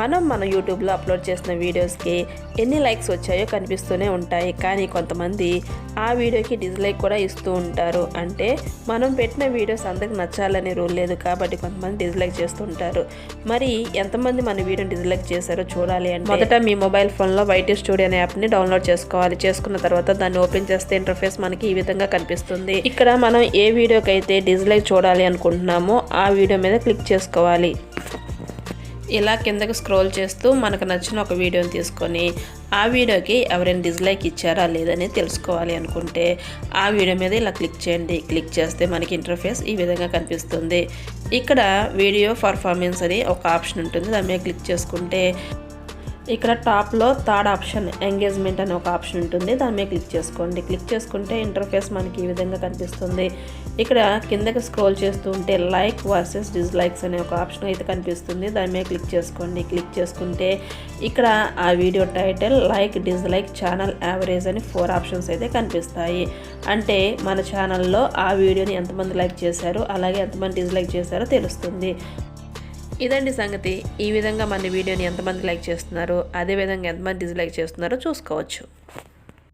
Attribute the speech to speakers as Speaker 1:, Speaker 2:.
Speaker 1: మనం మన యూట్యూబ్లో అప్లోడ్ చేసిన వీడియోస్కి ఎన్ని లైక్స్ వచ్చాయో కనిపిస్తూనే ఉంటాయి. కానీ కొంతమంది ఆ వీడియోకి డిస్లైక్ కూడా ఇస్తూ ఉంటారు. అంటే మనం పెట్టిన వీడియోస్ అందరికి నచ్చాలని రూల్ లేదు కాబట్టి కొంతమంది డిస్లైక్ చేస్తుంటారు. మరి ఎంతమంది మన వీడియోని డిస్లైక్ చేశారో చూడాలి అంటే మొదట మీ మొబైల్ ఫోన్లో వైటీ స్టూడియో అనే యాప్ని డౌన్లోడ్ చేసుకోవాలి. చేసుకున్న తర్వాత దాన్ని ఓపెన్ చేస్తే ఇంటర్ఫేస్ మనకి ఈ విధంగా కనిపిస్తుంది. ఇక్కడ మనం ఏ వీడియోకి అయితే డిస్లైక్ చూడాలి అనుకుంటున్నామో ఆ వీడియో మీద క్లిక్ చేసుకోవాలి. ఇలా కిందకు స్క్రోల్ చేస్తూ మనకు నచ్చిన ఒక వీడియోని తీసుకొని ఆ వీడియోకి ఎవరైనా డిస్లైక్ ఇచ్చారా లేదని తెలుసుకోవాలి అనుకుంటే ఆ వీడియో మీద ఇలా క్లిక్ చేయండి. క్లిక్ చేస్తే మనకి ఇంటర్ఫేస్ ఈ విధంగా కనిపిస్తుంది. ఇక్కడ వీడియో పర్ఫార్మెన్స్ అని ఒక ఆప్షన్ ఉంటుంది. దాని మీద క్లిక్ చేసుకుంటే ఇక్కడ టాప్లో థర్డ్ ఆప్షన్ ఎంగేజ్మెంట్ అనే ఒక ఆప్షన్ ఉంటుంది. దాని మీద క్లిక్ చేసుకోండి. క్లిక్ చేసుకుంటే ఇంటర్ఫేస్ మనకి ఈ విధంగా కనిపిస్తుంది. ఇక్కడ కిందకి స్క్రోల్ చేస్తూ ఉంటే లైక్ వర్సెస్ డిస్లైక్స్ అనే ఒక ఆప్షన్ అయితే కనిపిస్తుంది. దాని మీద క్లిక్ చేసుకోండి. క్లిక్ చేసుకుంటే ఇక్కడ ఆ video title like dislike channel average అని ఫోర్ ఆప్షన్స్ అయితే కనిపిస్తాయి. అంటే మన ఛానల్లో ఆ వీడియోని ఎంతమంది లైక్ చేశారు అలాగే ఎంతమంది డిస్లైక్ చేశారో తెలుస్తుంది. ఇదండి సంగతి. ఈ విధంగా మన వీడియోని ఎంతమంది లైక్ చేస్తున్నారో అదేవిధంగా ఎంతమంది డిస్లైక్ చేస్తున్నారో చూసుకోవచ్చు.